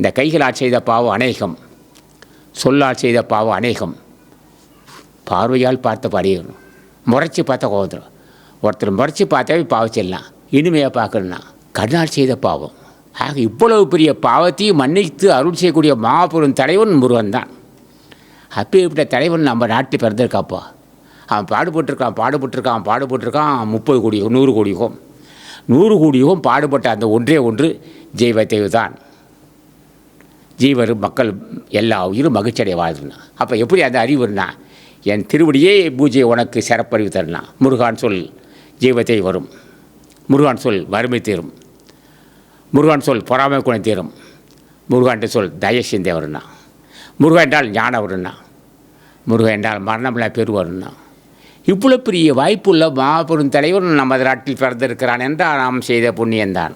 இந்த கைகளால் செய்த பாவம் அநேகம் சொல்லால் செய்த பாவம் அநேகம். பார்வையால் பார்த்த படையணும் முறைச்சி பார்த்த கோபத்தில் ஒருத்தர் முறைச்சி பார்த்தாவே பாவம் செய்யலாம் இனிமையாக பார்க்கணும்னா கண்ணால் செய்த பாவம். ஆக இவ்வளவு பெரிய பாவத்தையும் மன்னித்து அருள் செய்யக்கூடிய மாபெரும் தலைவன் முருகன் தான் அப்பேற்பட்ட தலைவன் நம்ம நாட்டில் பிறந்திருக்காப்பா? அவன் பாடுபட்டிருக்கான் பாடுபட்டிருக்கான் பாடுபட்டிருக்கான் முப்பது கோடியோ நூறு கோடியோ நூறு கோடியும் பாடுபட்ட அந்த ஒன்றே ஒன்று ஜெய்வ தான் ஜீவர் மக்கள் எல்லா உயிரும் மகிழ்ச்சியடைய வாழ்துனா அப்போ எப்படி அந்த அறிவுனா என் திருவடியே பூஜை உனக்கு சிறப்பறிவு தரலாம். முருகான் சொல் ஜீவத்தை வரும். முருகான் சொல் வறுமை தீரும். முருகான் சொல் பொறாமை குணம் தீரும். முருகான் சொல் தயசிந்தே வரும்னா முருகன் என்றால் ஞானம் வரும்னா முருகன் என்றால் மரணமில்லா பெரு வரும்னா இவ்வளோ பெரிய வாய்ப்புள்ள மாபெரும் தலைவர் நமது நாட்டில் பிறந்திருக்கிறான் என்றால் நாம் செய்த புண்ணியந்தான்